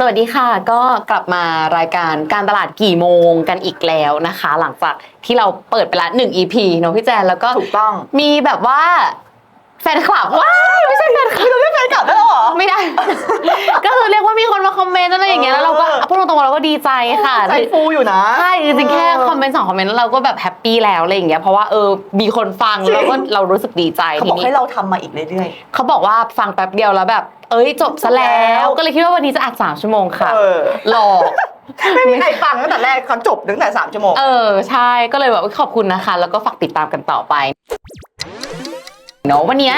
สวัสดีค่ะก็กลับมารายการการตลาดกี่โมงกันอีกแล้วนะคะ หลังจากที่เราเปิดไปละหนึ่ง EP เนอะพี่แจนแล้วก็ถูกต้องมีแบบว่าแฟนคลับว้ายไม่ใช่แฟนคลับเราไม่แฟนกลับได้หรอไม่ได้ ก็คือเรียกว่ามีคนมาคอมเมนต์อะไรอย่างเงี้ยแล้วเราก็เออพูดตรงๆเราก็ดีใจค่ะใจฟูอยู่นะใช่จริงๆแค่คอมเมนต์สองคอมเมนต์เราก็แบบแฮปปี้แล้วอะไรอย่างเงี้ยเพราะว่าเออมีคนฟังจริงแล้วก็เรารู้สึกดีใจเขาทีบอกนี้ให้เราทำมาอีกเรื่อยเขาบอกว่าฟังแป๊บเดียวแล้วแบบ เอ้ยจบซะแล้แล้ววก็เลยคิดว่าวันนี้จะอัดสามชั่วโมงๆค่ะเออ หลอกไม่มีใครฟังตั้งแต่แรกเขาจบตั้งแต่สามชั่วโมง เออใช่ก็เลยแบบขอบคุณนะคะ แล้วก็ฝากติดตามกันต่อไปเนาะวันเนี้ย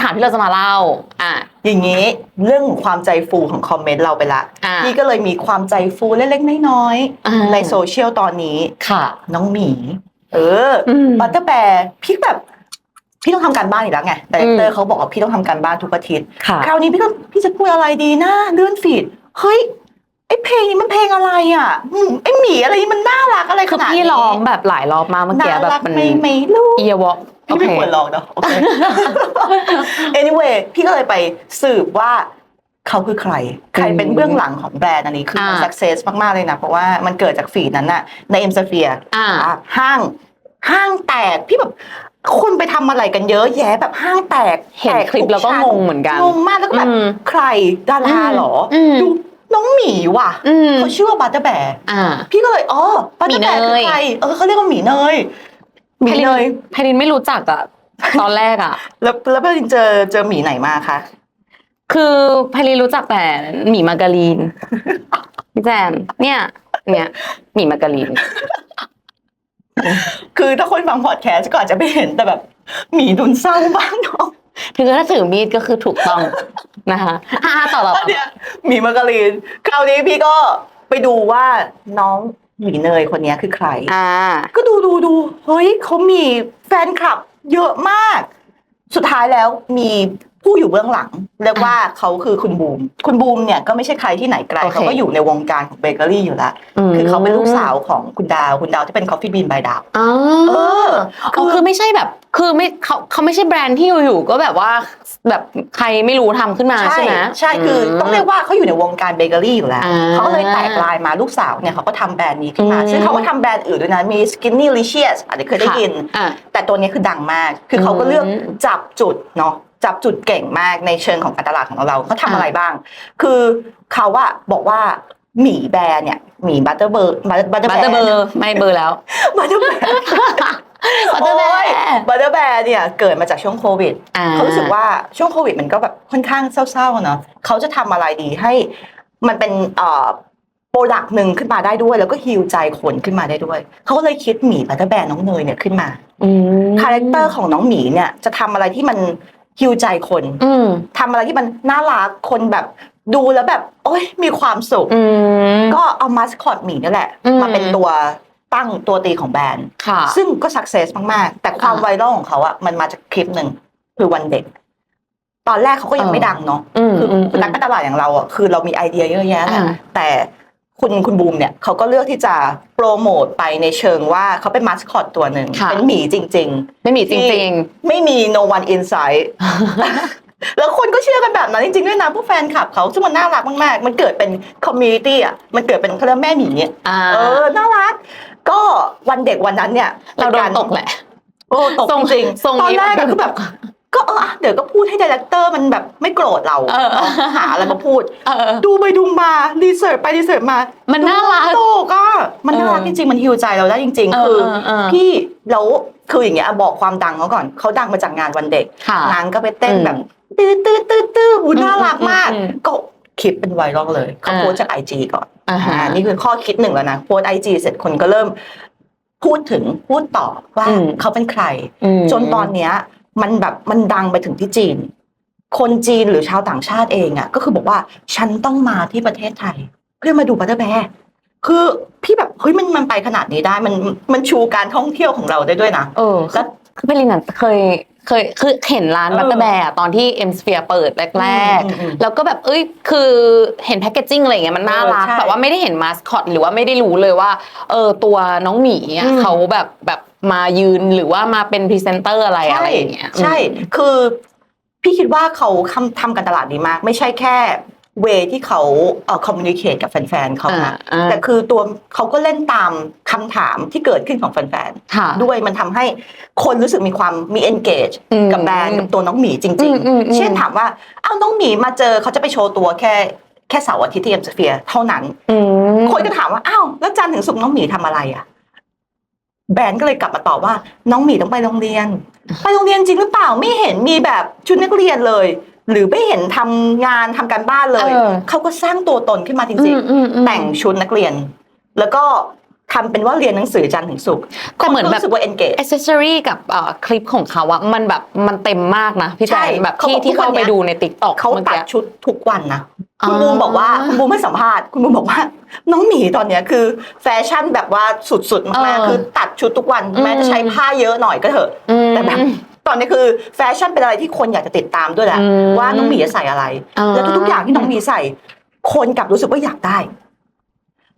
ข่าวที่เราจะมาเล่าอะ อย่างนี้เรื่องความใจฟูของคอมเมนต์เราไปละอ่าพี่ก็เลยมีความใจฟูเล็กๆน้อยอ่าๆในโซเชียลตอนนี้ ค่ะ น้องหมี เอออม บัตเตอร์แบร์พี่แบบ พี่ต้องทำการบ้านอีกแล้วไงแต่เตอร์เขาบอกว่าพี่ต้องทำการบ้านทุกอาทิตย์ค่ะคราวนี้พี่ก็พี่จะพูดอะไรดีนะเลื่อนฟีดเฮ้ยไอเพลงนี้มันเพลงอะไรอะอืมไอหมีอะไรนี่มันน่ารักอะไรขคือนาดนี้พี่ร้องแบบหลายรอบมากเมื่อกี้น่าแบบรักมันไม่ไม่รู้เอียวอโอพี่เคไม่ควรลองเนาะโอเค anyway พี่ก็เลยไปสืบว่าเขาคือใคร ใครเป็นเบื้องหลังของแบรนด์อันนี้คือมันอ่า success มาก ๆ เลยนะ เพราะว่ามันเกิดจากฟีดนั้นน่ะในเอ็มสเฟียอ่าห้างห้างแตกพี่แบบ คนไปทำอะไรกันเยอะแยะแบบห้างแตกเห็นตกคลิปแล้วก็ชั้งงเหมือนกันงงมากแล้วก็แบบอืมใครดาราเหรออม ดูน้องหมีว่ะอืมเขาชื่อว่าบัตเตอร์แบร์อ่า พี่ก็เลยอ๋อบัตเตอร์แบร์หมีคืเนอยใครเออเขาเรียกว่าหมีเนยหมีเนยไพรินไม่รู้จักอะตอนแรกอะแล้วแล้วพี่ลินเจอเจอหมีไหนมาคะคือไพรินรู้จักแต่หมีมาการีนพี่แจนเนี่ย เนี่ยหมีมาการีน คือถ้าคนฟังพอดแคสต์ก็อาจจะไม่เห็นแต่แบบหมีดุนเศร้าบ้างเนาะถึงถ้าถือมีดก็คือถูกต้องนะคะอ่าต่อต่อต่อเนี่ยหมีมาการีนคราวนี้พี่ก็ไปดูว่าน้องหมีเนยคนนี้คือใคร อ่า ก็ดูดูดูเฮ้ยเขามีแฟนคลับเยอะมาก สุดท้ายแล้วมี ผู้อยู่เบื้องหลัง เรียกว่าเขาคือคุณบูม คุณบูมเนี่ยก็ไม่ใช่ใครที่ไหนไกลโอเคเขาก็อยู่ในวงการของเบเกอรี่อยู่แล้ว คือเขาเป็นลูกสาวของคุณดาว คุณดาวที่เป็น Coffee Bean by ดาวอ๋อเอออ๋อคือไม่ใช่แบบ คือไม่เขาเขาไม่ใช่แบรนด์ที่อยู่ๆก็แบบว่าแบบใครไม่รู้ทำขึ้นมาใช่ไหมใช่คืออต้องเรียกว่าเขาอยู่ในวงการเบเกอรี่อยู่แล้วอ่าเขาก็เลยแตกลายมาลูกสาวเนี่ยเขาก็ทำแบรนด์นี้ขึ้นมาอืมซึ่งเขาก็ทำแบรนด์อื่นด้วยนะ มี Skinny Licious อาจจะเคยได้ยินอะแต่ตัวนี้คือดังมาก คือเขาก็เลือกอืมจับจุดเนาะ จับจุดเก่งมากในเชิงของการตลาดของเราเขาทำอ่าอะไรบ้าง คือเขาอะบอกว่าหมีแบรนด์เนี่ยหมีบัตเตอร์เบอร์บัตเตอร์บัตแบเตอร์เบอร์ร์ไม่เบอร์แล้วบัตเตอร์แบร์บัตเตอร์แบร์บัตเตอร์แบร์เนี่ยเกิดมาจากช่วงโควิดอ่าเขารู้สึกว่าช่วงโควิดมันก็แบบค่อนข้างเศร้าๆเนาะเขาจะทำอะไรดีให้มันเป็นเอ่อโปรดักต์หนึ่งขึ้นมาได้ด้วย แล้วก็ฮิวใจคนขึ้นมาได้ด้วย เขาก็เลยคิดหมีบัตเตอร์แบร์น้องเนยเนี่ยขึ้นมาอืมคาแรคเตอร์ของน้องหมีเนี่ยจะทำอะไรที่มัน ฮิวใจคนอืมทำอะไรที่มันน่ารักคนแบบดูแล้วแบบ โอ้ยมีความสุข อืม ก็เอามาสคอตหมีนี่แหละ อืม มาเป็นตัวตั้งตัวตีของแบรนด์ ค่ะ ซึ่งก็สักเซสมาก ๆ แต่ความอ่าไวรัลของเขาอะมันมาจากคลิปหนึ่งคือวันเด็ก ตอนแรกเขาก็ยังเออ ไม่ดังเนาะอืมคืออืมนักการตลาดอย่างเราอะคือเรามีไอเดียเยอะแยะแหละอ่า แต่ คุณคุณบูมเนี่ยเขาก็เลือกที่จะโปรโมทไปในเชิงว่าเขาเป็นมาสคอตตัวหนึ่งค่ะ เป็นหมีจริง ไม่มีจริง ๆ ไม่มี no one inside แล้วคนก็เชื่อกันแบบนั้นจริงๆด้วยนะพวกแฟนคลับเขาซึ่งมันน่ารักมากๆ มันเกิดเป็นคอมมูนิตี้อะมันเกิดเป็นเขาเรียกแม่หมีอะๆอ่าเออน่ารัก ก็วันเด็กวันนั้นเนี่ยเราโดป็นตกแหละ โอ้ตกทรงจริงทรงตอนนี้ แรกแบบอะคือแบบ ก็เอออะเดี๋ยวก็พูดให้ดีเลกเตอร์มันแบบไม่โกรธเราเออหาอะไรมาพูดเออดูไปดูมารีเสิร์ชไปรีเสิร์ชมา มันน่ารักโตก็มันน่ารักเอจอริงๆ มันฮิวใจเราได้จริงเอๆอคือเออเออพี่แล้วคืออย่างเงี้ยบอกความดังเขาก่อนเขาดังมาจากงานวันเด็กค่ะนางก็ไปเต้นอืมแบบตื้อตื้อตื้อตื้อหูน่ารักมากอืมอืมก็คลิปเป็นไวรัลเลยเขาอ่าโพสต์จากไอจีก่อนอ่าฮะอ่านี่คือข้อคิดหนึ่งแล้วนะโพสไอจีเสร็จคนก็เริ่มพูดถึงพูดต่อว่าอืมเขาเป็นใครอืมจนตอนเนี้ย มันแบบมันดังไปถึงที่จีน คนจีนหรือชาวต่างชาติเองอะ ก็คือบอกว่าฉันต้องมาที่ประเทศไทย เพื่อมาดูบัตเตอร์แบร์คือพี่แบบเฮ้ยมันมันไปขนาดนี้ได้มันมันชูการท่องเที่ยวของเราได้ด้วยนะเออแล้วคือเป็นลินอะเคยเคยคือเห็นร้านเออบัตเตอร์แบร์ตอนที่เอ็มสเฟียเปิดแรกอืมอืมอืมๆแล้วก็แบบเอ้ยคือเห็นแพคเกจิ้งอะไรอย่างเงี้ยมันน่ารักเออใช่แต่ว่าไม่ได้เห็นมาสคอตหรือว่าไม่ได้รู้เลยว่าเออตัวน้องหมีอะอืมเขาแบบแบบ มายืนหรือว่ามาเป็นพรีเซนเตอร์อะไรอะไรอย่างเงี้ยใช่คือพี่คิดว่าเขาทำทำการตลาดดีมาก ไม่ใช่แค่เวที่เขาเอ่อคอมมูนิเคตกับแฟนๆเขาอ่านะอ่าแต่คือตัวเขาก็เล่นตามคำถามที่เกิดขึ้นของแฟนค่ะๆด้วยมันทำให้คนรู้สึกมีความมี engage อืมกับแบรนด์กับตัวน้องหมีจอืริงมอืมอืมๆเช่นถามว่าอ้าวน้องหมีมาเจอเขาจะไปโชว์ตัวแค่แค่เสาร์อาทิตย์ที่เอ็มสเฟียเท่านั้นอืมคนก็ถามว่าอ้าวแล้วจันทร์ถึงศุกร์น้องหมีทำอะไรอะ แบรนด์ก็เลยกลับมาตอบว่า น้องหมีต้องไปโรงเรียน ไปโรงเรียนจริงหรือเปล่าไม่เห็นมีแบบชุดนักเรียนเลย หรือไม่เห็นทำงานทำการบ้านเลยเออเขาก็สร้างตัวตนขึ้นมาจอืริงมอืมอืมๆแต่งชุดนักเรียน แล้วก็ ทำเป็นว่าเรียนหนังสือจันทร์ถึงศุกร์แต่เหมือนคก็แบบรู้สึกว่า engage อ c เซสซอรี่กับเอ่อคลิปของเขาอะมันแบบมันเต็มมากนะพี่แจใช่นแบบเขาที่บอกที่ทุกวันเข้าไปเนี้ยดูในติ๊กต็อกเขาตัดชุดทุกวันนะคุณบูมบอกว่าคุณบูมให้สัมภาษณ์คุณบูมบอกว่า น้องหมีตอนเนี้ยคือแฟชั่นแบบว่าสุดๆมากๆคือตัดชุดทุกวันแม้จะใช้ผ้าเยอะหน่อยก็เถอะแต่แบบตอนนี้คือแฟชั่นเป็นอะไรที่คนอยากจะติดตามด้วยแหละอืมว่าน้องหมีจะใส่อะไรอ่าแล้วทุกๆอย่างที่น้องหมีใส่ คนกลับรู้สึกว่าอยากได้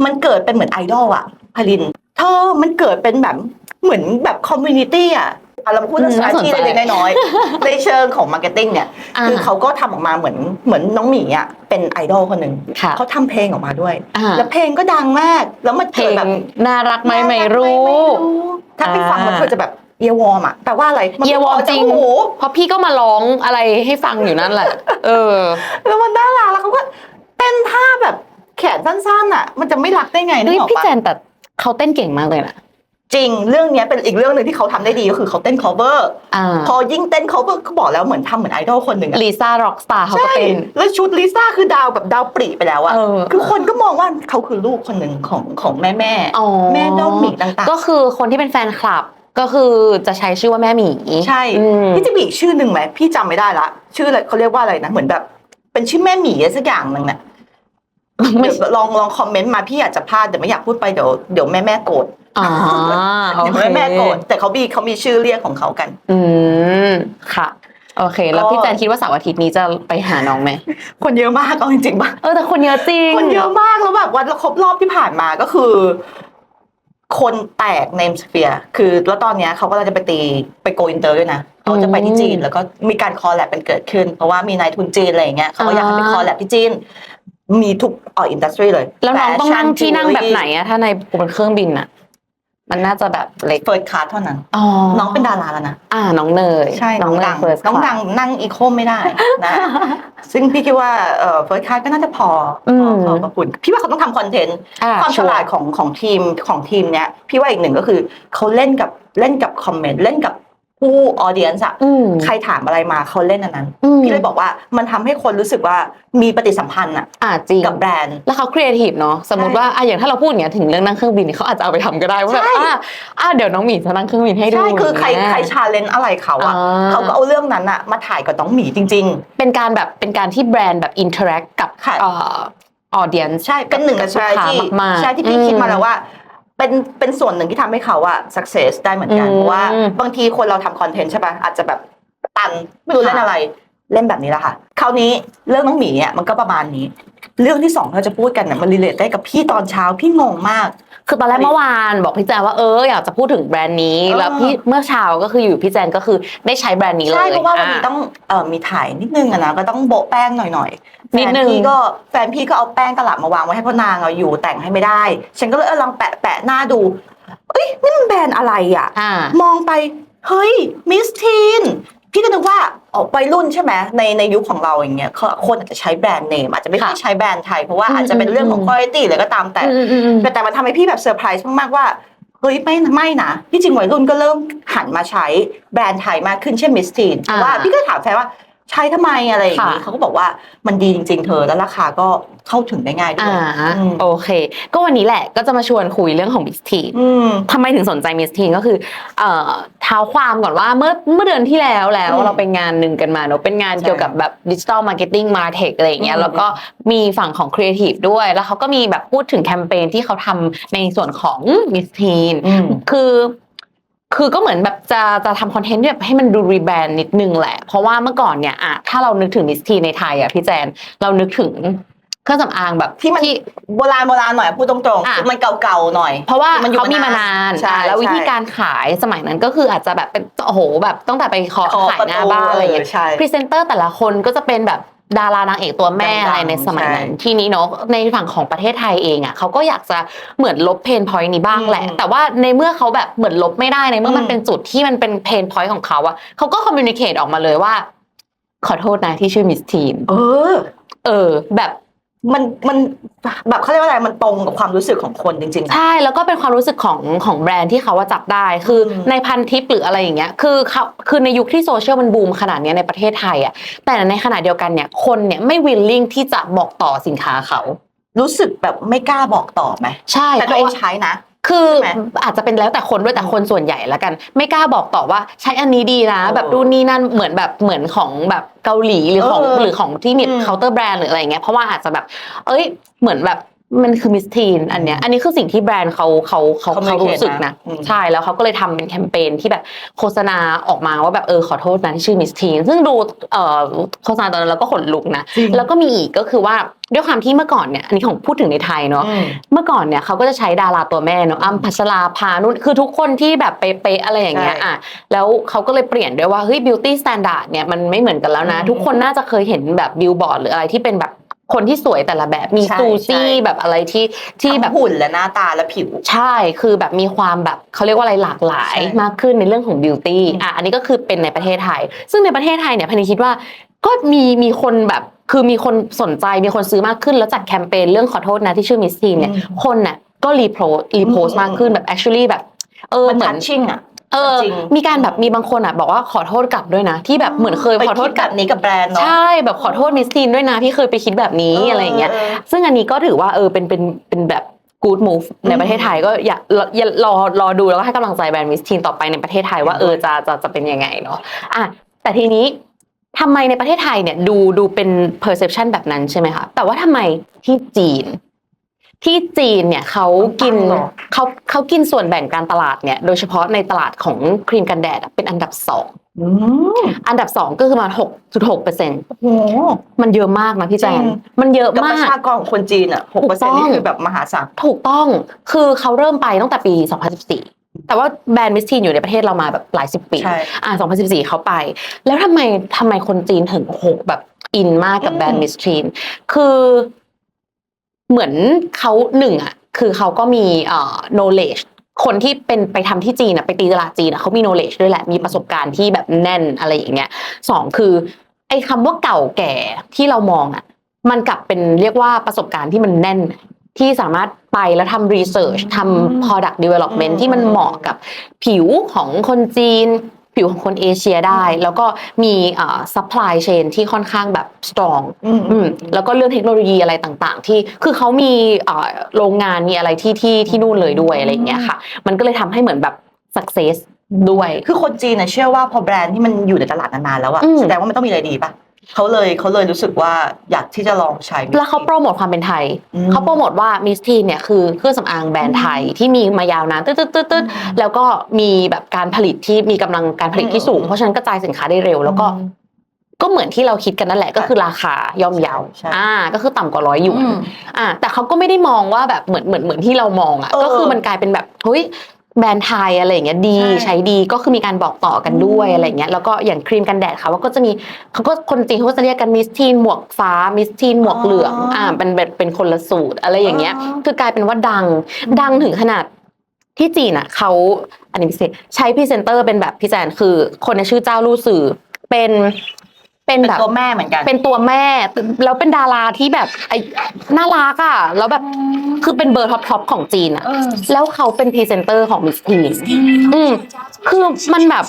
มันเกิดเป็นเหมือนไอดอลอะ พลินเธอมันเกิดเป็นแบบเหมือนแบบคอมมูนิตี้อะอะเรามาพูดเรื่องอืสมถานน่าสนที่ใจเล็กๆน้อยๆในเชิงของมาร์เก็ตติ้งเนี่ยอ่าคือเขาก็ทำออกมาเหมือนเหมือนน้องหมีอะเป็นไอดอลคนหนึ่งค่ะเขาทำเพลงออกมาด้วยอ่าแล้วเพลงก็ดังมาก แล้วมันเพลเกิดงแบบน่ารักไหมไม่น่ารู้ ถ้าไปฟังอ่ามันเธอจะแบบเอียวอร์มอะแต่ว่าอะไรมันเอียวอร์มพาะจริงโอ้โหเพราะพี่ก็มาร้องอะไรให้ฟังอยู่นั่นแหละ เออ แล้วมันน่ารักแล้วเขาก็เต้นท่าแบบแขนสั้นๆอะ มันจะไม่รักได้ไงนึเฮ้กยออกพี่ปะแจนแต่ เขาเต้นเก่งมากเลยนะจริงเรื่องเนี้ยเป็นอีกเรื่องหนึ่งที่เขาทำได้ดีก็คือเขาเต้น cover อ่าพอยิ่งเต้น cover ก็บอกแล้วเหมือนทำเหมือนไอดอลคนหนึ่งอะลิซ่าร็อกสตาร์เขาก็ใช่เป็นแล้วชุดลิซ่าคือดาวแบบดาวปรีไปแล้วอะเออคือคนก็มองว่าเขาคือลูกคนหนึ่งของของแม่แม่อ๋อแม่ด้อมหมีต่างๆ ก็คือคนที่เป็นแฟนคลับก็คือจะใช้ชื่อว่าแม่หมีใช่อืมพี่จะมีอีกชื่อหนึ่งไหมพี่จำไม่ได้ละ ชื่ออะไรเขาเรียกว่าอะไรนะเหมือนแบบเป็นชื่อแม่หมีอะไรสักอย่างหนึ่งนะไม่เดี๋ยว ลองลองคอมเมนต์มาพี่อาจจะพลาดเดี๋ยวไม่อยากพูดไปเดี๋ยวเดี๋ยวแม่แม่โกรธอ๋อโอเดี๋ยวเคแม่แม่โกรธแต่เขามีเขามีชื่อเรียกของเขากัน อืมค่ะโอเค แล้วก็พี่แจนคิดว่าเสาร์อาทิตย์นี้จะไปหาน้องไหมคนเยอะมากเอาจริงๆป่ะเออแต่คนเยอะจริง คนเยอะมากแล้วแบบวันครบรอบที่ผ่านมาก็คือ คนแตกในสเฟียคือแล้วตอนเนี้ยเขาก็จะไปตีไปโกอินเตอร์ด้วยนะเขาจะไปที่จีน แล้วก็มีการคอลแลบเป็นเกิดขึ้น เพราะว่ามีนายทุนจีนอะไรอย่างเงี้ยเขาก็อยากให้ไปอ่าคอลแลบที่จีน มีทุกเอ่ออินดัสทรีเลยแล้วน้องต้องนั่ง Fashion ที่นั่งแบบไหน jewelry อะถ้าในบนเครื่องบินอะมันน่าจะแบบเล็กเฟิร์สคลาสเท่านั้นอ๋อน้องเป็นดาราแล้วนะ อ่า น้องเนย ใช่ น้องดังเฟิร์สน้องดังนั่งอีโคไม่ได้นะ ซึ่งพี่คิดว่าเอ่อเฟิร์สคลาสก็น่าจะพออมพอพอประคุณ พี่ว่าเขาต้องทำคอนเทนต์อ่าความฉชัวลาดร์ของของทีมของทีมเนี้ย พี่ว่าอีกหนึ่งก็คือเขาเล่นกับเล่นกับคอมเมนต์เล่นกับ ผู้ออเดียนส์อะอืมใครถามอะไรมาเขาเล่นอันนั้นอืมพี่เลยบอกว่ามันทำให้คนรู้สึกว่ามีปฏิสัมพันธ์อะอ่าจริงกับแบรนด์แล้วเขาครีเอทีฟเนาะสมมติใช่ว่าอะอย่างถ้าเราพูดอย่างเงี้ยถึงเรื่องนั่งเครื่องบินเนี่ยเขาอาจจะเอาไปทำก็ได้ว่าแบบใช่อะอะเดี๋ยวน้องหมีจะนั่งเครื่องบินให้ดูใช่คือใครย่างเงี้ยใครชาเลนจ์อะไรเขาอะอ่าเขาก็เอาเรื่องนั้นอะมาถ่ายกับน้องหมีจริงเป็นการแบบเป็นการที่แบรนด์แบบอินเทอร์แอคกับค่ะเอ่อออเดียนๆใช่เป็นหนึ่งใน strategy มากๆใช่ที่พี่คิดมาอืแล้วว่า เป็นเป็นส่วนหนึ่งที่ทำให้เขาอะ success ได้เหมือนกัน อืมเพราะว่าบางทีคนเราทำคอนเทนต์ใช่ปะอาจจะแบบตันไม่รู้ค่ะเล่นอะไร เล่นแบบนี้แหละค่ะ คราวนี้เรื่องน้องหมีอะมันก็ประมาณนี้ เรื่องที่สองที่เราจะพูดกันเนี่ยมันรีเลทได้กับพี่ตอนเช้าพี่งงมาก คือตอนแรกเมื่อวานบอกพี่แจนว่าเอออยากจะพูดถึงแบรนด์นี้เออแล้วพี่เมื่อเช้าก็คืออยู่พี่แจนก็คือได้ใช้แบรนด์นี้เลยใช่เพราะว่าวันนี้อะต้องเอ่อมีถ่ายนิดนึงอะนะก็ต้องโบะแป้งหน่อยๆนิดแฟนนึงพี่ก็แฟนพี่ก็เอาแป้งตลับมาวางไว้ให้พ่อนางเอาอยู่แต่งให้ไม่ได้ ฉันก็เลยเออลองแปะแปะหน้าดูเอ้ยนี่มันแบรนด์อะไรอะอ่ามองไปเฮ้ยมิสทีน พี่ก็นึกว่าออกวัยรุ่นใช่ไหมในในยุคของเราอย่างเงี้ยเขาคนอาจจะใช้แบรนด์เนมอาจจะไม่ค่อยค่ะใช้แบรนด์ไทยเพราะว่าอืมอาจจะเป็นเรื่องของอืมคุณภาพหรือก็ตามแต่อืมอืมอืมแต่แต่มันทำให้พี่แบบเซอร์ไพรส์มากๆว่าเฮ้ยไม่ไม่นะที่จริงวัยรุ่นก็เริ่มหันมาใช้แบรนด์ไทยมากขึ้นเช่นมิสทีนเพราะว่าอ่าพี่ก็ถามแฟนว่า ใช้ทำไมอะไรอย่างนี้ค่ะเขาก็บอกว่ามันดีจริง ๆ เธอแล้วราคาก็เข้าถึงได้ง่ายด้วอ่ายอืมโอเค ก็วันนี้แหละก็จะมาชวนคุยเรื่องของมิสทีนอืมทำไมถึงสนใจมิสทีนก็คือเอ่อเท้าความก่อนว่าเมื่อเมื่อเดือนที่แล้วแล้วอืมเราไปงานหนึ่งกันมาเนอะเป็นงานใช่เกี่ยวกับแบบดิจิ t a ลมาร์เก็ตติ้งมาเทคอะไรอย่างเงี้อืยมแล้วก็มีฝั่งของครีเอทีฟด้วย แล้วเขาก็มีแบบพูดถึงแคมเปญที่เขาทำในส่วนของมิสทีนอืมคือ คือก็เหมือนแบบจะจะทำคอนเทนต์ที่แบบให้มันดูรีแบรนด์นิดนึงแหละ เพราะว่าเมื่อก่อนเนี่ยอะถ้าเรานึกถึงมิสทีในไทยอะพี่แจนเรานึกถึงเครื่องสำอางแบบที่มันโบราณโบราณหน่อยพูดตรงอะ ๆมันเก่าๆหน่อย เพราะว่ามันอยู่เขามีมานานใช่อะแล้ววิธีใช่ การขายสมัยนั้นก็คืออาจจะแบบเป็นโอ้โหแบบตั้งแต่ไปเคาะเคาะขายหน้าบ้านอะไรอย่างเงี้ยใช่พรีเซนเตอร์แต่ละคนก็จะเป็นแบบ ดารานางเอกตัวแม่ดังๆอะไรในสมัยนั้นใช่ทีนี้เนาะในฝั่งของประเทศไทยเองอะเขาก็อยากจะเหมือนลบเพนพอยต์นี้บ้างแหละอืมแต่ว่าในเมื่อเขาแบบเหมือนลบไม่ได้ในเมื่อมันอืมเป็นจุดที่มันเป็นเพนพอยต์ของเขาอะเขาก็คอมมิวนิเคตออกมาเลยว่า ขอโทษนะที่ชื่อมิสทีนเออ เออ แบบ มันมันแบบเขาเรียกว่าอะไรมันตรงกับความรู้สึกของคนจริงๆนะ ใช่แล้วก็เป็นความรู้สึกของของแบรนด์ที่เขาว่าจับได้ คืออม ในพันทิปหรืออะไรอย่างเงี้ยคือเขาคือในยุคที่โซเชียลมันบูมขนาดเนี้ยในประเทศไทยอะแต่ในขณะเดียวกันเนี่ยคนเนี่ยไม่วิลลิ่งที่จะบอกต่อสินค้าเขา รู้สึกแบบไม่กล้าบอกต่อไหมใช่แต่เพตัวราะเองว่าใช้นะ คือใช่ไหมอาจจะเป็นแล้วแต่คนด้วยแต่คนส่วนใหญ่ละกัน ไม่กล้าบอกต่อว่าใช้อันนี้ดีนะเออแบบดูนนี่นั่นเหมือนแบบเหมือนของแบบเกาหลีหรือของเออหรือของที่มีอืมเคาน์เตอร์แบรนด์หรืออะไรเงี้ยเพราะว่าอาจจะแบบ เอ้ยเหมือนแบบ มันคือมิสทีนอันเนี้ย อันนี้คือสิ่งที่แบรนด์เขาเขาเขาเขา Communicate รู้สึกนะนะอืมใช่แล้วเขาก็เลยทำเป็นแคมเปญที่แบบโฆษณาออกมาว่าแบบเออขอโทษนะที่ชื่อมิสทีนซึ่งดูเอ่อโฆษณาตอนนั้นเราก็ขนลุกนะจริงแล้วก็มีอีกก็คือว่าด้วยความที่เมื่อก่อนเนี่ยอันนี้ของพูดถึงในไทยเนาะอืมเมื่อก่อนเนี่ยเขาก็จะใช้ดาราตัวแม่เนาะอ้ำพัชราภานุ่นคือทุกคนที่แบบเป๊ะๆอะไรอย่างเงี้ยใช่อะแล้วเขาก็เลยเปลี่ยนด้วยว่าเฮ้ยบิวตี้สแตนดาร์ดเนี่ยมันไม่เหมือนกันแล้วนะอืมทุกคนน่าจะเคยเห็นแบบบิลบอร์ดหรืออะไรที่เป็นแบบ คนที่สวยแต่ละแบบมีใช่ซูซี่ใช่แบบอะไรที่ที่ทั้งแบบหุ่นและหน้าตาและผิว ใช่คือแบบมีความแบบเขาเรียกว่าอะไรหลากหลายใช่มากขึ้นในเรื่องของบิวตี้อืม อะอันนี้ก็คือเป็นในประเทศไทย ซึ่งในประเทศไทยเนี่ยพันธุ์คิดว่าก็มีมีคนแบบคือมีคนสนใจมีคนซื้อมากขึ้น แล้วจัดแคมเปญเรื่องขอโทษนะที่ชื่อมิสทีนเนี่ยอืมคนน่ะก็รีโพสรีโพสอืม มากขึ้นแบบ actually แบบเออมันเหมือทันชชิ่งอะ เออจริง มีการแบบมีบางคนอะบอกว่าขอโทษกลับด้วยนะ ที่แบบเหมือนเคยไปขอโทษคิดกแบลับ บนี้กับแบรนด์เนาะ ใช่แบบขอโทษมิสทีนด้วยนะที่เคยไปคิดแบบนี้อะไรอย่างเงี้ยออซึ่งอันนี้ก็ถือว่าเออเป็นเป็นเป็นแบบ good move ในประเทศไทยก็อยากรออย่ารอรอดูแล้วก็ให้กำลังใจแบรนด์มิสทีนต่อไปในประเทศไทยว่าเออจะจะจะเป็นยังไงเนาะอะแต่ทีนี้ทำไมในประเทศไทยเนี่ยดูดูเป็น perception แบบนั้นใช่ไหมคะแต่ว่าทำไมที่จีน ที่จีนเนี่ยเขากินปังเหรอเขาเขากินส่วนแบ่งการตลาดเนี่ยโดยเฉพาะในตลาดของครีมกันแดดอะเป็นอันดับสองอืมอันดับสองก็คือประมาณหกจุดหกเปอร์เซ็นต์โอ้โหมันเยอะมากนะพี่แจจรินงมันเยอะกับปมาระกชากรของคนจีนอะหกถูเปอร์กต้เซ็นองต์นี่คือแบบมหาศาลถูกต้องคือเขาเริ่มไปตั้งแต่ปี2014แต่ว่าแบรนด์มิสทีนอยู่ในประเทศเรามาแบบหลายสิบปีใช่อ่า2014เขาไป แล้วทำไมทำไมคนจีนถึงโหแบบอินมากกับอืมแบรนด์มิสทีนคือ เหมือนเขาหนึ่งอะคือเขาก็มีเอ่อ knowledge คนที่เป็นไปทำที่จีนอะไปตีตลาดจีนอะเขามี knowledge ด้วยแหละมีประสบการณ์ที่แบบแน่นอะไรอย่างเงี้ยสองคือไอ้คำว่าเก่าแก่ที่เรามองอะมันกลับเป็นเรียกว่าประสบการณ์ที่มันแน่นที่สามารถไปแล้วทำ research ทำ product development อืมที่มันเหมาะกับผิวของคนจีน ผิวของคนเอเชียได้ แล้วก็มีเอ่อ supply chain ที่ค่อนข้างแบบ strong อืมอืมแล้วก็เรื่องเทคโนโลยีอะไรต่าง ๆ ที่คือเขามีเอ่อโรงงานมีอะไรที่ที่ที่นู่นเลยด้วยอะไรอย่างเงี้ยค่ะ มันก็เลยทำให้เหมือนแบบ success ด้วย คือคนจีนน่ะเชื่อว่าพอแบรนด์ที่มันอยู่ในตลาดนานๆแล้วอะอืมแสดงว่ามันต้องมีอะไรดีป่ะ เขาเลยเขาเลยรู้สึกว่าอยากที่จะลองใช้ แล้วเขาโปรโมทความเป็นไทย อืม เขาโปรโมทว่ามิสทีนเนี่ยคือเครื่องสำอางแบรนด์ไทยที่มีมายาวนานตึ๊ดตึ๊ดตึ๊ดตึ๊ดแล้วก็มีแบบการผลิตที่มีกำลังการผลิตที่สูงอืมเพราะฉะนั้นกระจายสินค้าได้เร็ว แล้วก็อืมก็เหมือนที่เราคิดกันนั่นแหละก็คือราคาย่อมเยาใช่ อ่า ก็คือต่ำกว่าร้อยหยวน อืม อ่าแต่เขาก็ไม่ได้มองว่าแบบเหมือนเหมือนเหมือนที่เรามองอะเออก็คือมันกลายเป็นแบบเฮ้ย แบรนด์ไทยอะไรอย่างเงี้ยดีใช่ใช้ดีก็คือมีการบอกต่อกันด้วยอืมอะไรอย่างเงี้ยแล้วก็อย่างครีมกันแดดค่ะว่าก็จะมีเขาก็คนจีนเขาก็จะเรียกกันมิสทีนหมวกฟ้ามิสทีนหมวกเหลืองอ่าเป็นเป็นเป็นคนละสูตรอะไรอย่างเงี้ย คือกลายเป็นว่าดังดังถึงขนาดที่จีนอะเขาอันนี้พิเศษใช้พรีเซนเตอร์เป็นแบบพี่แจนคือคนในชื่อเจ้าลู่สื่อเป็น เป็นเป็นแบบ ตัวแม่เหมือนกัน เป็นตัวแม่แล้วเป็นดาราที่แบบไอ้น่ารักอะ แล้วแบบคือเป็นเบอร์ท็อปทอปของจีนอะ เออ แล้วเขาเป็นพรีเซนเตอร์ของมิสทีนอืมคือมันแบบ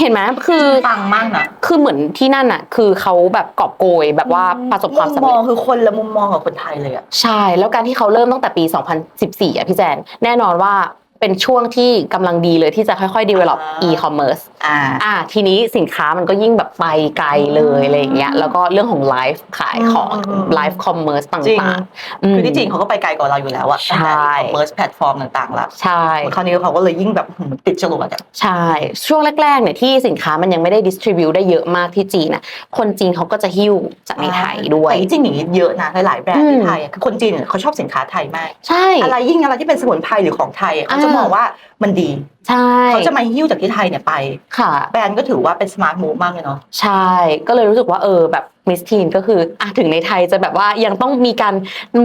เห็นไหมคือ ปังมากนะคือเหมือนที่นั่นอะ คือเขาแบบกอบโกยแบบว่าประสบความสำมุมมเร็องจคือคนละมุมมองกับคนไทยเลยอะ ใช่ แล้วการที่เขาเริ่มตั้งแต่ปี 2014 อะพี่แจน แน่นอนว่า เป็นช่วงที่กำลังดีเลยที่จะค่อยๆ develop อ่า e-commerce อ่า อ่าทีนี้สินค้ามันก็ยิ่งแบบไปไกลเลยอะไรอย่างเงี้ยแล้วก็เรื่องของไลฟ์ขายของอืมอืมไลฟ์คอมเมอร์สตจริง่างๆคือที่จริงเขาก็ไปไกลกว่าเราอยู่แล้วอะใช่คอมเมอร์สแพลตฟอร์มต่างๆแล้วใช่ คราวนี้เขาก็เลยยิ่งแบบหืมติดจรวดอะ ใช่ ช่วงแรกๆเนี่ยที่สินค้ามันยังไม่ได้ดิสทริบิวได้เยอะมากที่จีนน่ะคนจีนเขาก็จะหิ้วจากในไทยด้วย แต่จริงๆอย่างนี้เยอะนะหลายๆแบรนด์อืที่ม ไทยอะคือคนจีนเนี่ยเขาชอบสินค้าไทยมาก ใช่ อะไรยิ่งอะไรที่เป็นสมุนไพรหรือของไทยอะเขาจะจะมองว่ามันดี ใช่เขาจะมาหิ้วจากที่ไทยเนี่ยไปค่ะ แบรนด์ก็ถือว่าเป็นสมาร์ทมูฟมากเลยเนาะใช่ ก็เลยรู้สึกว่าเออแบบมิสทีนก็คืออะถึงในไทยจะแบบว่ายังต้องมีการ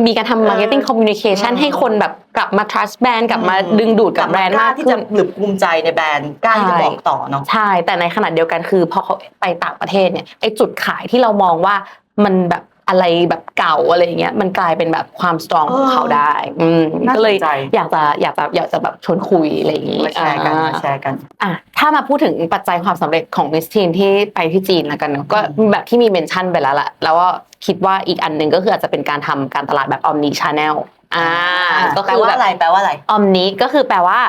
มีการทำ marketing communication อืมให้คนแบบกลับมา trust แบรนด์กลับมาดึงดูดกับแบรนด์กล้มากที่ขึ้จะนหรือภูมิใจในแบรนด์กล้าที่จะใช่บอกต่อเนาะใช่ แต่ในขณะเดียวกันคือพอเขาไปต่างประเทศเนี่ยไอจุดขายที่เรามองว่ามันแบบ อะไรแบบเก่าอะไรอย่างเงี้ยมันกลายเป็นแบบความสตรองของเขาได้ อืมน่าสนใจก็เลยอยากจะอยากจะอยากจะแบบชวนคุยอะไรอย่างงี้มาแชร์กันอ่ามาแชร์กันอะถ้ามาพูดถึงปัจจัยความสำเร็จของมิสทีนที่ไปที่จีนแล้วกันเนอะก็แบบที่มีเมนชั่นไปแล้วแหละแล้วก็คิดว่าอีกอันหนึ่งก็คืออาจจะเป็นการทำการตลาดแบบ omni channel อ่าก็แปลคือว่าแบบอะไรแปลว่าอะไร omni ก็คือแปลว่า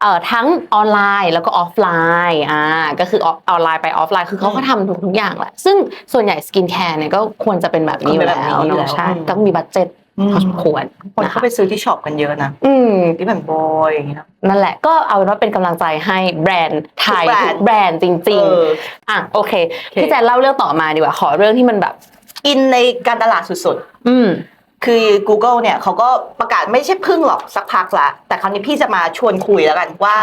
เอ่อทั้งออนไลน์แล้วก็ออฟไลน์อ่าก็คือออนไลน์ไปออฟไลน์คือเขาก็ทำทุกทุกอย่างแหละ ซึ่งส่วนใหญ่สกินแคร์เนี่ยก็ควรจะเป็นแบบนี้อยู่ก็เป็นแบบแล้วนี้อยู่เนาะแล้วใช่อืมต้องมีบัตเจ็ตอืมพอสมควรคนนะเขาคะไปซื้อที่ช็อปกันเยอะนะอืมที่แบบบอยอย่างเงี้ยนั่นแหละก็เอาเป็นว่าเป็นกำลังใจให้แบรนด์ไทยทุกแบรนด์ทุกแบรนด์จริงเออๆอะโอเคโอเคพี่แจนเล่าเรื่องต่อมาดีกว่าขอเรื่องที่มันแบบอินในการตลาดสุดอืมๆ คือ Google เนี่ยเขาก็ประกาศไม่ใช่เพึ่งหรอกสักพักละแต่คราวนี้พี่จะมาชวนคุยแล้วกันว่า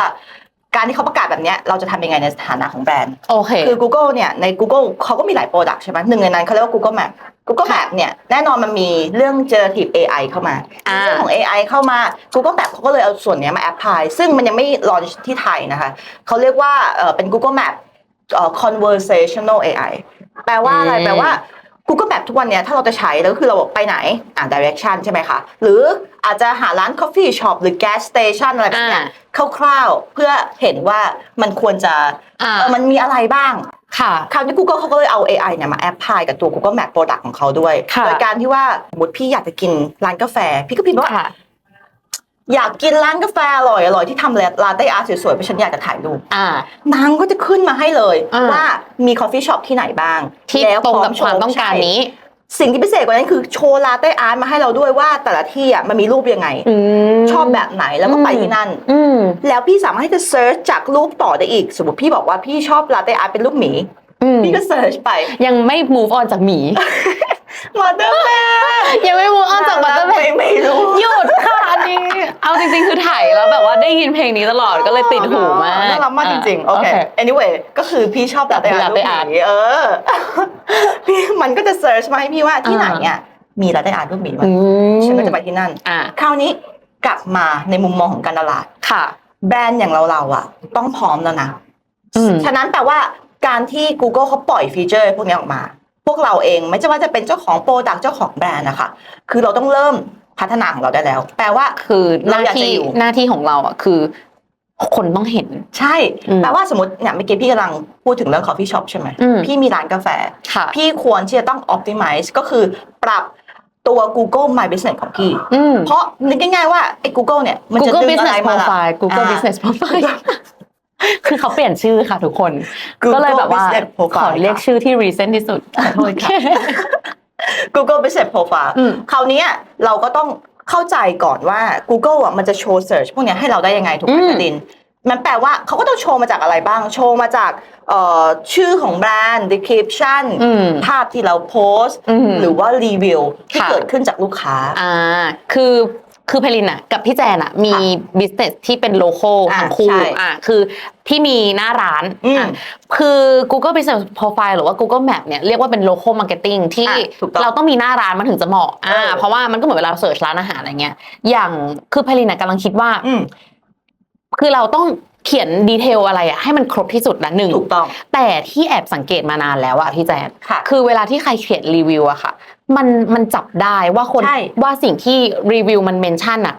การที่เขาประกาศแบบเนี้ยเราจะทำยังไงในฐานะของแบรนด์โอเคคือ Google เนี่ยใน Google เขาก็มีหลายโปรดักต์ใช่ไหมหนึ่งในนั้นเขาเรียกว่า Google Map Google Map เนี่ยแน่นอนมันมีเรื่อง generative AI เข้ามาอ่าเรื่องของ AI เข้ามา Google Map เขาก็เลยเอาส่วนเนี้ยมาแอพพลายซึ่งมันยังไม่ลอนที่ไทยนะคะเขาเรียกว่าเอ่อเป็น Google Map เอ่อ conversational AI แปลว่าอะไรอืมแปลว่า Google Map ทุกวันเนี้ยถ้าเราจะใช้แล้วก็คือเราบอกไปไหน อ่า direction ใช่ไหมคะ หรืออาจจะหาร้าน coffee shop หรือ gas station อะไรแบบเนี้ยคร่าวๆ เพื่อเห็นว่ามันควรจะอ่าเออมันมีอะไรบ้างค่ะคราวนี้ Google เขาก็เลยเอา AI เนี่ยมาแอพพลายกับตัว Google Map Product ของเขาด้วยค่ะโดยการที่ว่าสมมติพี่อยากจะกินร้านกาแฟ พี่ก็พิมพ์ว่าค่ะ อยากกินร้านกาแฟอร่อยอร่อยที่ทำลาเต้อาร์ตสวยๆเพราะฉันอยากจะถ่ายรูปอ่า นางก็จะขึ้นมาให้เลยอ่า ว่ามีคอฟฟี่ช็อปที่ไหนบ้างที่แล้วตรงพกับโชความต้องการนี้ใช่สิ่งที่พิเศษกว่านั้นคือโชว์ลาเต้อาร์ตมาให้เราด้วยว่าแต่ละที่อะมันมีรูปยังไง อืมชอบแบบไหนแล้วก็ไปที่นั่น อืมแล้วพี่สามารถที่จะเซิร์ชจากรูปต่อได้อีก สมมติพี่บอกว่าพี่ชอบลาเต้อาร์ตเป็นรูปหมี อืมพี่ก็เซิร์ชไป ยังไม่ move on จากหมี มาเตอร์แมยังไม่ move on จากบัตเตอร์เพไม่ไม่รู้หยุดค่ะอันนี้ เอาจริงๆคือถ่ายแล้วแบบว่าได้ยินเพลงนี้ตลอดก็เลยติดหูมากน่ารักมากจริงๆ โอเค anyway ก็คือพี่ชอบลาเต้อาร์ต Latte art รูปหมีเออพี่มันก็จะเซิร์ชมาให้พี่ว่าที่ไหนอะมีลาเต้อาร์ตรูปหมีมั้อืยมฉันก็จะไปที่นั่นอ่าคราวนี้กลับมาในมุมมองของการตลาดค่ะ แบรนด์อย่างเราเราๆอะ ต้องพร้อมแล้วนะอืมฉะนั้นแปลว่าการที่ Google เขาปล่อยฟีเจอร์พวกนี้ออกมา พวกเราเองไม่ว่าจะเป็นเจ้าของโปรดักต์เจ้าของแบรนด์นะคะคือเราต้องเริ่มพัฒนาของเราได้แล้ว แปลว่าคือหเราน้าอยากจะที่อยู่หน้าที่ของเราอะคือ คนต้องเห็น ใช่อืมแปลว่าสมมติเนี่ยเมื่อกี้พี่กำลังพูดถึงเรื่อง coffee shop ใช่ไหมอืมพี่มีร้านกาแฟค่ะพี่ควรที่จะต้อง optimize ก็คือปรับตัว Google My Business ของพี่อืมเพราะนึกง่ายๆว่าไอ้ Google เนี่ย มันจะ Google ดึงอะไร Business มาล่ะ Profile Google อ่า Business Profile คือเขาเปลี่ยนชื่อค่ะทุกคน Google ก็เลยแบบว่า Business ขอ Profile เรียกชื่อที่ recent ที่สุดขอโทษค่ะ Google Business Profile อืมคราวเนี้ยเราก็ต้องเข้าใจก่อนว่า Google อะมันจะโชว์ Search พวกเนี้ยให้เราได้ยังไงถูกไหมอืมคดิน มันแปลว่าเขาก็ต้องโชว์มาจากอะไรบ้าง โชว์มาจากเอ่อชื่อของแบรนด์ description อืมภาพที่เราโพสต์อืมหรือว่ารีวิวที่ค่ะเกิดขึ้นจากลูกค้า อ่า คือ คือเพลินอะกับพี่แจนอะมี business ที่เป็น local อ่าทั้งคู่ใช่อ่าคือพี่มีหน้าร้านอืมอะคือ Google Business Profile หรือว่า Google Map เนี่ยเรียกว่าเป็น local marketing ที่อะถูกต้องเราต้องมีหน้าร้านมันถึงจะเหมาะอ่าเออเพราะว่ามันก็เหมือนเวลาเราเสิร์ชร้านอาหารอะไรเงี้ย อย่างคือเพลินอะกำลังคิดว่าอืมคือเราต้องเขียนดีเทลอะไรอะให้มันครบที่สุดละหนึ่งถูกต้อง แต่ที่แอบสังเกตมานานแล้วอะพี่แจนค่ะคือเวลาที่ใครเขียนรีวิวอะค่ะ มันมันจับได้ว่าคนใช่ ว่าสิ่งที่รีวิวมันเมนชั่นอะ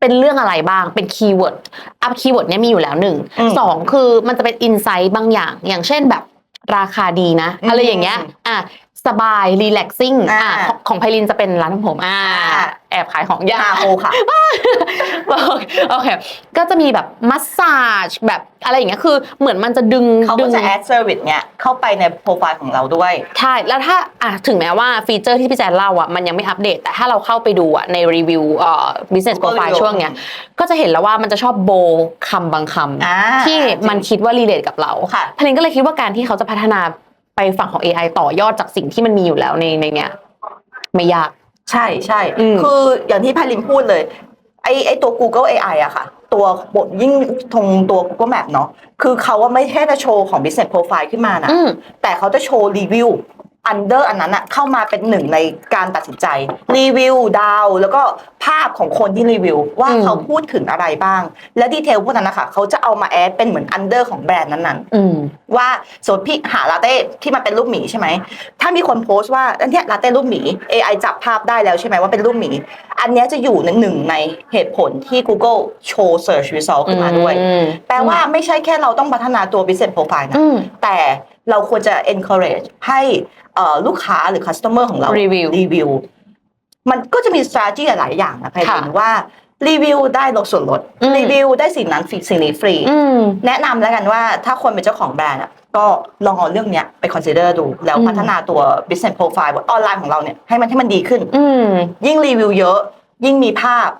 เป็นเรื่องอะไรบ้างเป็นคีย์เวิร์ดอัพคีย์เวิร์ดเนี้ยมีอยู่แล้วหนึ่งอืม สองคือมันจะเป็นอินไซต์บางอย่าง อย่างเช่นแบบราคาดีนะอืมอะไรอย่างเงี้ย อะ สบายรีแลกซิ่งอ่าอะของของไพลินจะเป็นร้านทำผมอ่าอ่า แอบขายของยาอาโอค่ะ โอเค ก็จะมีแบบมัสซาจแบบอะไรอย่างเงี้ย คือเหมือนมันจะดึงเขาดึก็งจะ add service เนี่ยเข้าไปในโปรไฟล์ของเราด้วย ใช่ แล้วถ้าอะถึงแม้ว่าฟีเจอร์ที่พี่แจนเล่าอะมันยังไม่อัปเดต แต่ถ้าเราเข้าไปดูอะในรีวิวเอ่อ business Google profile review ช่วงเนี้ย ก็จะเห็นแล้วว่ามันจะชอบโบคำบางคอ่าำที่มันคิดว่ารีเลทกับเราค่ะ พลินก็เลยคิดว่าการที่เขาจะพัฒนา ไปฝั่งของ AI ต่อยอดจากสิ่งที่มันมีอยู่แล้วในในเนี้ยไม่ยาก ใช่ใช่อืม คืออย่างที่พาริมพูดเลย ไอไอตัว Google AI อะค่ะ ตัวบทยิ่งตรงตัว Google Map เนาะคือเขาว่าไม่แค่จะโชว์ของ business profile ขึ้นมานะ อืม แต่เขาจะโชว์รีวิว อันเดอร์อันนั้นอะเข้ามาเป็นหนึ่งในการตัดสินใจ รีวิวดาว แล้วก็ภาพของคนที่รีวิว ว่าอืมเขาพูดถึงอะไรบ้าง และดีเทลพวกนั้นนะคะเขาจะเอามาแอดเป็นเหมือนอันเดอร์ของแบรนด์นั้นๆอืมว่าสมมติพี่หาลาเต้ที่มันเป็นรูปหมีใช่ไหมถ้ามีคนโพสต์ว่าอันเนี้ยลาเต้รูปหมี AI จับภาพได้แล้วใช่ไหมว่าเป็นรูปหมี อันเนี้ยจะอยู่ในหนึ่งในเหตุผลที่ Google โชว์ Search Result ขึ้นมาด้วยอืมแปลว่าไม่ใช่แค่เราต้องพัฒนาตัว Business Profile นะอืมแต่ เราควรจะ encourage ให้เอ่อลูกค้าหรือ customer ของเรารีวิวรีวิวมันก็จะมี strategy หลายอย่างนะไพค่ะลินว่ารีวิวได้ลดส่วนลดอืมรีวิวได้สิ่งนั้นฟรีสิ่งนี้ฟรีอืมแนะนำแล้วกันว่าถ้าคนเป็นเจ้าของแบรนด์อะก็ลองเอาเรื่องเนี้ยไป consider ดู แล้วอืมพัฒนาตัว business profile บนออนไลน์ของเราเนี่ยให้มันให้มันดีขึ้นอืมยิ่งรีวิวเยอะ ยิ่งมีภาพ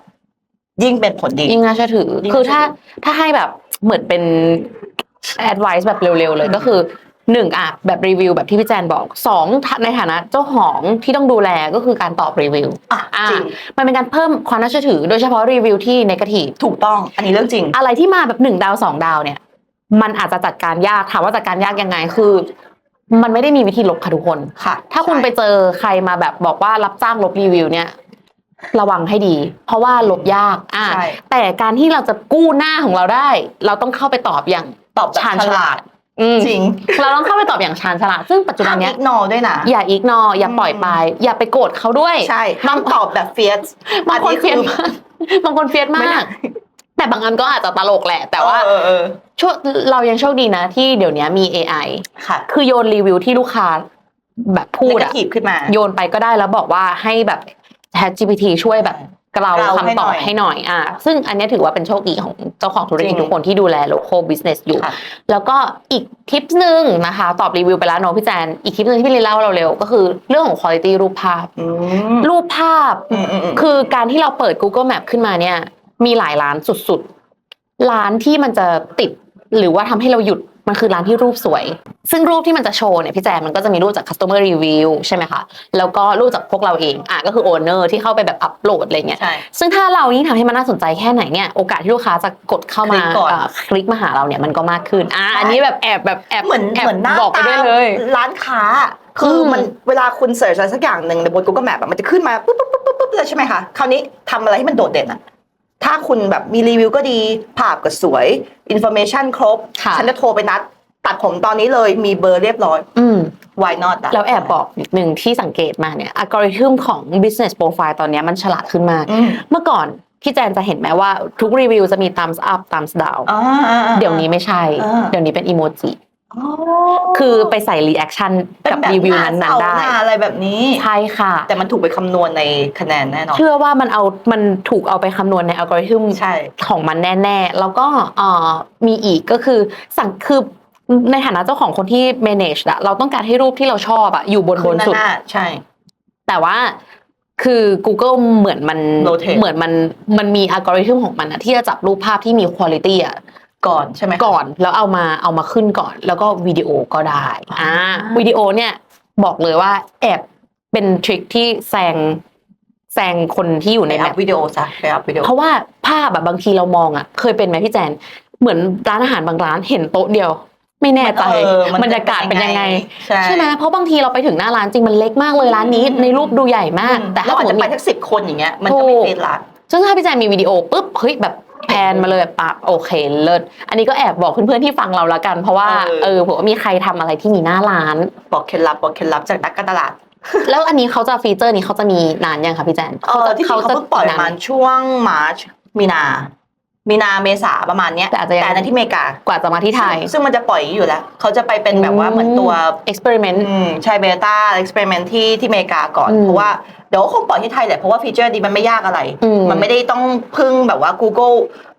ยิ่งเป็นผลดี ยิ่งน่าเชื่อถือยิ่งคือถ้าน่าเชื่อถือถ้าให้แบบเหมือนเป็น advice แบบเร็วๆเลยอืมก็คือ หนึ่งอะแบบรีวิวแบบที่พี่แจนบอกสองในฐานะเจ้าของที่ต้องดูแลก็คือการตอบรีวิวอะอ่าจริงมันเป็นการเพิ่มความน่าเชื่อถือ โดยเฉพาะรีวิวที่นกาทีฟถูกต้อง อันนี้เรื่องจริง อะไรที่มาแบบหนึ่งดาวสองดาวเนี่ย มันอาจจะจัดการยากถามว่าจัดการยากยังไงคือ มันไม่ได้มีวิธีลบค่ะทุกคนค่ะ ถ้าคุณไปเจอใครมาแบบบอกว่ารับจ้างลบรีวิวเนี่ยระวังให้ดี เพราะว่าลบยากอะใช่แต่การที่เราจะกู้หน้าของเราได้ เราต้องเข้าไปตอบอย่างตอบแบบชาญฉฉลาลาดด อืมจริงเราต้องเข้าไปตอบอย่างชาญฉลาดซึ่งปัจจุบันห้ามเนี้อิยกนอด้วยนะ อย่าอีกนอ อย่าปล่อยไป อย่าไปโกรธเขาด้วยใช่ห้ามตอบแบบเฟียสบางคนเฟียสมากบางคนเฟียสไม่มาได้กแต่บางอันก็อาจจะตลกแหละ แต่ว่าเออเออช่วงเรายังโชคดีนะ ที่เดี๋ยวนี้มี AI ค่ะ คือโยนรีวิวที่ลูกค้าแบบพูดนกาอะทีฟขึ้นมาโยนไปก็ได้แล้วบอกว่าให้แบบ ChatGPT ช่วยแบบเกลาเกลาคำตอบให้ให้หหน่น่ออยยอะซึ่งอันเนี้ยถือว่าเป็นโชคดีของเจ้าของธุรกิจจริงทุกคนที่ดูแล local business อยู่ค่ะแล้วก็อีกทิปหนึ่งนะคะ ตอบรีวิวไปแล้วเนอะพี่แจน อีกทิปหนึ่งที่พี่ลินเล่าเราเร็วก็คือเรื่องของ quality รูปภาพอืมรูปภาพอืมอืมอืมคือการที่เราเปิด Google Map ขึ้นมาเนี่ย มีหลายร้านสุดๆ ร้านที่มันจะติดหรือว่าทำให้เราหยุด มันคือร้านที่รูปสวย ซึ่งรูปที่มันจะโชว์เนี่ยพี่แจมมันก็จะมีรูปจาก customer review ใช่ไหมคะ แล้วก็รูปจากพวกเราเองอะก็คือ owner ที่เข้าไปแบบอัปโหลดอะไรเงี้ยใช่ซึ่งถ้าเรายิ่งทำให้มันน่าสนใจแค่ไหนเนี่ยโอกาสที่ลูกค้าจะกดเข้ามาคลิกก่อนเอ่อคลิกมาหาเราเนี่ยมันก็มากขึ้นอะใช่อันนี้แบบแอบแบบแอบเหมือนแอบเหมือนหน้าบอกไปตาด้วยเลยร้านค้าคืออมมันเวลาคุณเสิร์ชอะไรสักอย่างหนึ่งในบน Google Map อะมันจะขึ้นมาปุ๊บปุ๊บปุ๊บปุ๊บปุ๊บเลยใช่ไหมคะคราวนี้ทำอะไรให้มันโดดเด่นอะ ถ้าคุณแบบมีรีวิวก็ดี ภาพก็สวยอินโฟเมชันครบ ค่ะ ฉันจะโทรไปนัด ตัดผมตอนนี้เลยมีเบอร์เรียบร้อย อืม why not ะ แล้วแอบบอกนิดนึงที่สังเกตมาเนี่ยอัลกอริทึมของ business profile ตอนเนี้ยมันฉลาดขึ้นมาก อืม เมื่อก่อนพี่แจนจะเห็นไหมว่าทุกรีวิวจะมี thumbs up thumbs down อ่าอ่าอ่า เดี๋ยวนี้ไม่ใช่ อ่า เดี๋ยวนี้เป็นอีโมจิอ๋อ คือไปใส่ reaction กับเป็นแรีวิวหนั้นเสาๆได้หน้าอะไรแบบนี้ใช่ค่ะ แต่มันถูกไปคำนวณในคะแนนแน่นอนเชื่อว่ามันเอามันถูกเอาไปคำนวณในอัลกอริทึมใช่ของมันแน่ๆ แล้วก็เอ่อมีอีกก็คือสั่งคือในฐานะเจ้าของคนที่ manage อะเราต้องการให้รูปที่เราชอบอะอยู่บนบนสุดหน้าใช่ แต่ว่าคือ Google เหมือนมัน Rotate เหมือนมันมันมีอัลกอริทึมของมันอะที่จะจับรูปภาพที่มีคุณภาพอะ ก่อนใช่ไหมก่อนแล้วเอามาเอามาขึ้นก่อน แล้วก็วิดีโอก็ได้อ่าอ่าวิดีโอเนี่ยบอกเลยว่าแอบเป็นทริคที่แซงแซงคนที่อยู่ไปในอัแมพปวิดีโอซะไปอัพวิดีโอเพราะว่าภาพแบบบางทีเรามองอะ เคยเป็นไหมพี่แจน เหมือนร้านอาหารบางร้านเห็นโต๊ะเดียว ไม่แน่ใจเออมันบรรยากาศเป็นยังไงใช่ใช่ไหมเพราะบางทีเราไปถึงหน้าร้านจริงมันเล็กมากเลยร้านนี้อืมในรูปดูใหญ่มาก แต่แล้ถ้าวอาจสมมจะติไปมีทั้งสิบคนอย่างเงี้ยมันก็ไม่ถูกเฟซละซึ่งถ้าพี่แจนมีวิดีโอปุ๊บเฮ้ยแบบแพนมาเลยแบบปะโอเคเลิศอันนี้ก็แอบบอกเพื่อนๆที่ฟังเราละกัน เพราะว่าเออเออผมว่ามีใครทำอะไรที่มีหน้าร้าน บอกเคล็ดลับบอกเคล็ดลับจากนักการตลาดแล้วอันนี้เขาจะฟีเจอร์นี้เขาจะมีนานยังคะพี่แจนเออที่เขาจะเพิ่งปล่อยนนมาช่วงมาร์ชมีนา มีนาเมษาประมาณเนี้ยแต่อาจจะยัง แต่อันนั้นที่อเมริกากว่าจะมาที่ไทย ซึ่งซึ่งมันจะปล่อยอย่างนี้อยู่แล้ว เขาจะไปเป็นแบบว่าเหมือนตัว experiment อืมใช่เบต้าเอ็กซ์เพร์เมนต์ที่ที่อเมริกาก่อน อืมเพราะว่าเดี๋ยวคงปล่อยที่ไทยแหละเพราะว่าฟีเจอร์ดีมันไม่ยากอะไร อืม มันไม่ได้ต้องพึ่งแบบว่า Google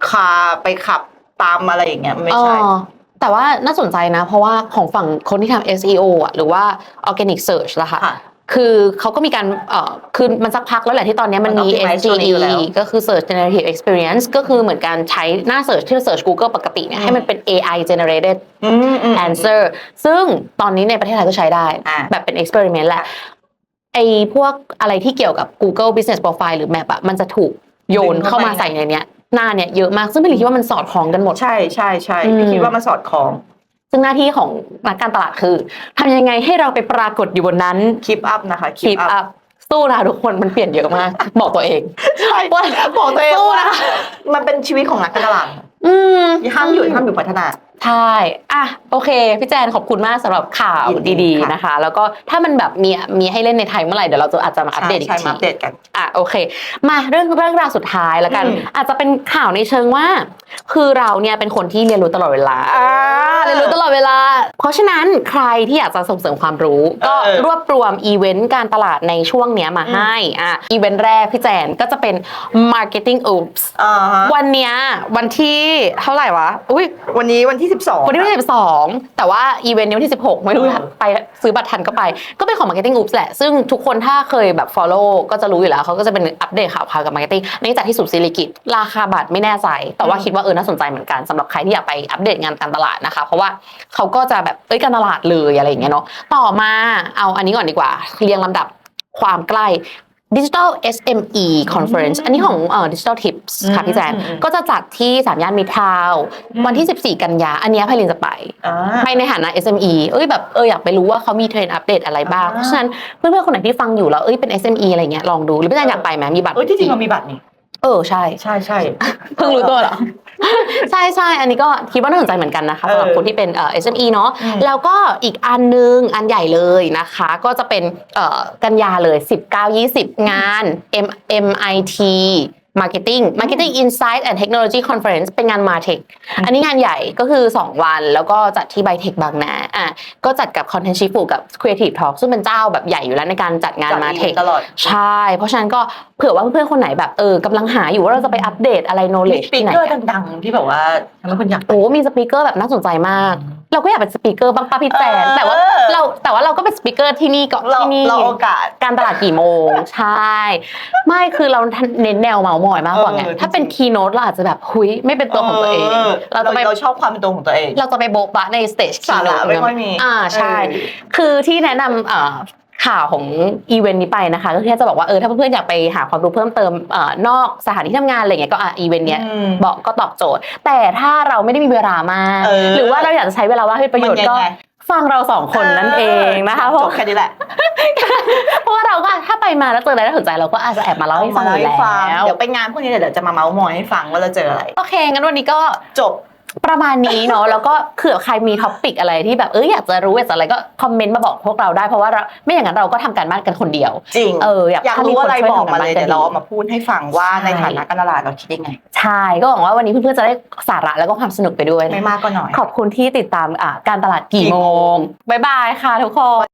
คาไปขับตามอะไรอย่างเงี้ยไม่ใช่อ๋อแต่ว่าน่าสนใจนะ เพราะว่าของฝั่งคนที่ทำ SEO อะหรือว่า organic search ละค่ะ ค่ะ คือเขาก็มีการเอ่อคือมันสักพักแล้วแหละที่ตอนนี้มันมันมี optimize ตัวนี้ SGE อยู่แล้ว ก็คือ Search Generative Experience ก็คือเหมือนการใช้หน้า Search ที่เรา Search Google ปกติเนี่ยอืมให้มันเป็น AI generated อืมอืม answer ซึ่งตอนนี้ในประเทศไทยก็ใช้ได้ อ่า แบบเป็น experiment แหละไอพวกอะไรที่เกี่ยวกับ Google Business Profile หรือ Map อะมันจะถูกโยนดึงเข้าเข้ามาไปใส่ในเนี้ยหน้าเนี่ยเยอะมาก ซึ่งพี่หลิงคิดว่ามันสอดคล้องกันหมด ใช่ใช่ใช่อืม พี่คิดว่ามันสอดคล้อง ซึ่งหน้าที่ของนักการตลาดคือทำยังไงให้เราไปปรากฏอยู่บนนั้นคลิปอัพนะคะ keep up สู้นะทุกคนมันเปลี่ยนเยอะมาก บอกตัวเองใช่ว่าบอกตัวเองสู้ว่านะมันเป็นชีวิตของนักการตลาดอืมห้ามหยุดห้ามหยุดพัฒนา ใช่อะโอเค พี่แจนขอบคุณมากสำหรับข่าวยินดีดีค่ะ ๆนะคะ แล้วก็ถ้ามันแบบมีมีให้เล่นในไทยเมื่อไหร่เดี๋ยวเราจะอาจจะมาอัปเดตอีกใช่ที มาอัปเดตกัน อะโอเค มาเรื่องเรื่องราวสุดท้ายแล้วกัน อืมอาจจะเป็นข่าวในเชิงว่า คือเราเนี่ยเป็นคนที่เรียนรู้ตลอดเวลาอ่าเรียนรู้ตลอดเวลา เพราะฉะนั้นใครที่อยากจะส่งเสริมความรู้ ก็เออรวบรวมอีเวนต์การตลาดในช่วงเนี้ยมาให้อะอีเวนต์แรกพี่แจนก็จะเป็น marketing oops อ่าฮะวันเนี้ยวันที่เท่าไหร่วะ อุ้ยวันนี้วันที่ 12 วันที่สิบสองแต่ว่าอีเวนต์นี้วันที่สิบหกไม่รู้เออไปซื้อบัตรทันก็ไป ก็เป็นของ Marketing Oops แหละ ซึ่งทุกคนถ้าเคยแบบ follow ก็จะรู้อยู่แล้วเขาก็จะเป็นอัปเดตข่าวคราวกับ Marketing ในจากที่สุดซิลิกิตราคาบัตรไม่แน่ใจ แต่ว่าคิดว่าเออน่าสนใจเหมือนกันสำหรับใครที่อยากไปอัปเดตงานการตลาดนะคะ เพราะว่าเขาก็จะแบบเอ้ยการตลาดเลยอะไรอย่างเงี้ยเนาะต่อมาเอาอันนี้ก่อนดีกว่าเรียงลำดับความใกล้ Digital SME Conference อันนี้ของเอ่อ Digital Tips ค่ะพี่แจนอืมอืมก็จะจัดที่สามย่านมิตรทาวน์วันที่ 14 กันยา อันเนี้ยไพลินจะไปอ่าไปในฐานะ SME เอ้ยแบบเอออยากไปรู้ว่าเขามีเทรนด์อัปเดตอะไรบ้างอ่าเพราะฉะนั้นเพื่อนๆ คนไหนที่ฟังอยู่แล้วเอ้ยเป็น SME อะไรเงี้ยลองดู หรือพี่แจนอยากไปไหมมีบัตรเอ้ยที่จริงเรามีบัตรนี่เออใช่ ใช่ใช่เพิ่งรู้ตัวเหรอ ใช่ใช่อันนี้ก็คิดว่าน่าสนใจเหมือนกันนะคะเออสำหรับคนที่เป็นเอ่อ SME เนาะอืมแล้วก็อีกอันนึงอันใหญ่เลยนะคะ ก็จะเป็นเอ่อกันยาเลย 19-20 งาน M MIT Marketing Marketing Insight and Technology Conference เป็นงาน Martech อันนี้งานใหญ่ก็คือ 2 วัน แล้วก็จัดที่ไบเทคบางนาอะก็จัดกับ Content Shifu กับ Creative Talk ซึ่งเป็นเจ้าแบบใหญ่อยู่แล้วในการจัดงานจัด Martech ตลอดใช่ เพราะฉะนั้นก็เผื่อว่าเพื่อนๆคนไหนแบบเออกำลังหาอยู่ว่าเราจะไปอัปเดตอะไรมี knowledge สปีที่กไหนเกอร์กันดังๆ ที่แบบว่าทำให้คนอยากไปโอ้มีสปีกเกอร์แบบน่าสนใจมาก เราก็อยากเป็นสปีกเกอร์บ้างป้าพี่แจนเออแต่ว่าเราแต่ว่าเราก็เป็นสปีกเกอร์ที่นี่ก็เราที่นี่เราโอกาสการตลาดกี่โมง ใช่ ไม่คือเราเน้นแนวเมาส์มอยมากกว่าไงเออถ้าเป็นจริงๆคีโนตเราอาจจะแบบหุยไม่เป็นตัวของตัวเอง เราจะไปเราชอบความเป็นตัวของตัวเอง เราจะไปโบ๊ะบะในสเตจสาระไม่ค่อยมีอ่าใช่เออคือที่แนะนำเอ่อ ข่าวของอีเวนต์นี้ไปนะคะ ก็คือจะบอกว่าเออถ้าเพื่อนๆอยากไปหาความรู้เพิ่มเติมเอ่อนอกสถานที่ทำงานอะไรเงี้ยก็อะอีเวนต์เนี้ยอืมบอกก็ตอบโจทย์ แต่ถ้าเราไม่ได้มีเวลามากเออหรือว่าเราอยากจะใช้เวลาว่างให้ประโยชน์มันยัก็งไงฟังเราสองคนนั่นเองนะคะเพจราะบแค่นี้แหละ เพราะว่าเราก็ถ้าไปมาแล้วเจออะไรน่าสนใจเราก็อาจจะแอบมาเล่าให้ฟังอยู่เามาแล้วเดี๋ยวไปงานพวกนี้เดี๋ยวจะมาเมาส์มอยให้ฟังว่าเราเจออะไร โอเคงั้นวันนี้ก็จบ ประมาณนี้เนาะแล้วก็เผื่อใครมีท็อปปิกอะไรที่แบบเอออยากจะรู้อยากจะอะไรก็คอมเมนต์มาบอกพวกเราได้เพราะว่าเราไม่อย่างนั้นเราก็ทำการบ้านกันคนเดียว จริงเอออยากอยากถ้ามีรู้คนอะไรช่วยบอกทำมากันเลยบ้านก็เดี๋ยวดีเราเอามาพูดให้ฟังว่าใช่ในฐานะการตลาดเราคิดยังไงใช่ก็หวังว่าวันนี้เพื่อนๆจะได้สาระแล้วก็ความสนุกไปด้วยนะไม่มากก็น้อยขอบคุณที่ติดตามอ่าการตลาดกี่กี่โมโมงงบ๊ายบายค่ะทุกคน